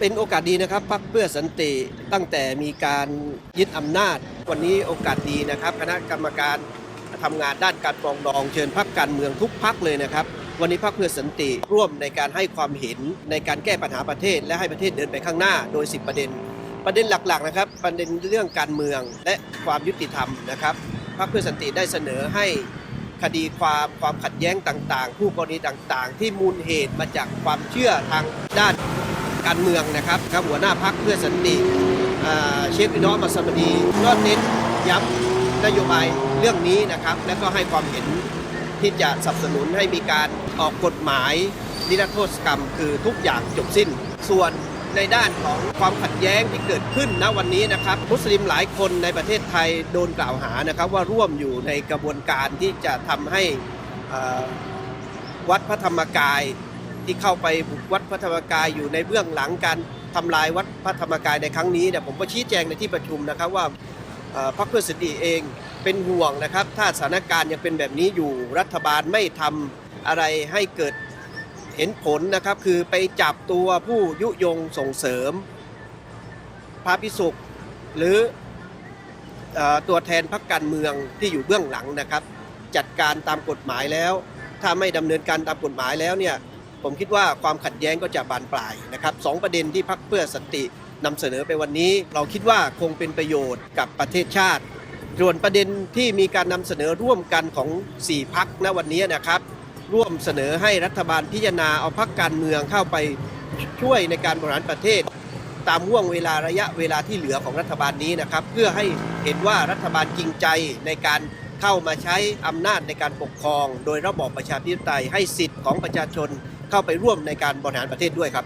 เป็นโอกาสดีนะครับพรรคเพื่อสันติตั้งแต่มีการยึดอำนาจ วันนี้โอกาสดีนะครับ คณะกรรมการทำงานด้านการปรองดองเชิญพรรคการเมืองทุกพรรคเลยนะครับ วันนี้พรรคเพื่อสันติร่วมในการให้ความเห็นในการแก้ปัญหาประเทศ และให้ประเทศเดินไปข้างหน้าโดย 10 ประเด็น ประเด็นหลักๆนะครับ ประเด็นเรื่องการเมืองและความยุติธรรมนะครับพรรคเพื่อสันติได้เสนอให้คดีความความขัดแย้งต่างๆ ผู้กรณีต่างๆ ที่มูลเหตุมาจากความเชื่อทางด้าน การเมืองนะครับครับหัวหน้าพักเพื่อสันติเชฟอินอมัสมดีก็เน้นย้ำนโยบายเรื่องนี้นะครับ และก็ให้ความเห็นที่จะสนับสนุนให้มีการออกกฎหมายนิรโทษกรรม คือทุกอย่างจบสิ้น ส่วนในด้านของความขัดแย้งที่เกิดขึ้นณวันนี้นะครับ มุสลิมหลายคนในประเทศไทยโดนกล่าวหานะครับว่าร่วมอยู่ในกระบวนการที่จะทำให้วัดพระธรรมกาย ที่เข้าไปบุกวัดพระธรรมกายอยู่ในเบื้องหลังการทำลายวัดพระธรรมกายในครั้งนี้เนี่ยผมก็ชี้แจงในที่ประชุมนะครับว่าพรรคเพื่อสิทธิเองเป็นห่วงนะครับ ถ้าสถานการณ์ยังเป็นแบบนี้อยู่รัฐบาลไม่ทำอะไรให้เกิดเห็นผลนะครับ คือไปจับตัวผู้ยุยงส่งเสริม พระพิสุกหรือออตัวแทนพรรคการเมืองที่อยู่เบื้องหลังนะครับ จัดการตามกฎหมายแล้ว ถ้าไม่ดำเนินการตามกฎหมายแล้วเนี่ย ผมคิดว่าความขัดแย้งก็จะบานปลายนะครับสองประเด็นที่พักเพื่อสันตินำเสนอไปวันนี้ เราคิดว่าคงเป็นประโยชน์กับประเทศชาติ ส่วนประเด็นที่มีการนำเสนอร่วมกันของ 4พักณวันนี้นะครับร่วมเสนอให้รัฐบาลพิจารณาเอาพักการเมืองเข้าไปช่วยในการบริหารประเทศ ตามห่วงเวลาระยะเวลาที่เหลือของรัฐบาลนี้นะครับ เพื่อให้เห็นว่ารัฐบาลจริงใจในการเข้ามาใช้อำนาจในการปกครอง โดยระบอบประชาธิปไตยให้สิทธิ์ของประชาชน เข้าไปร่วมในการบริหารประเทศด้วยครับ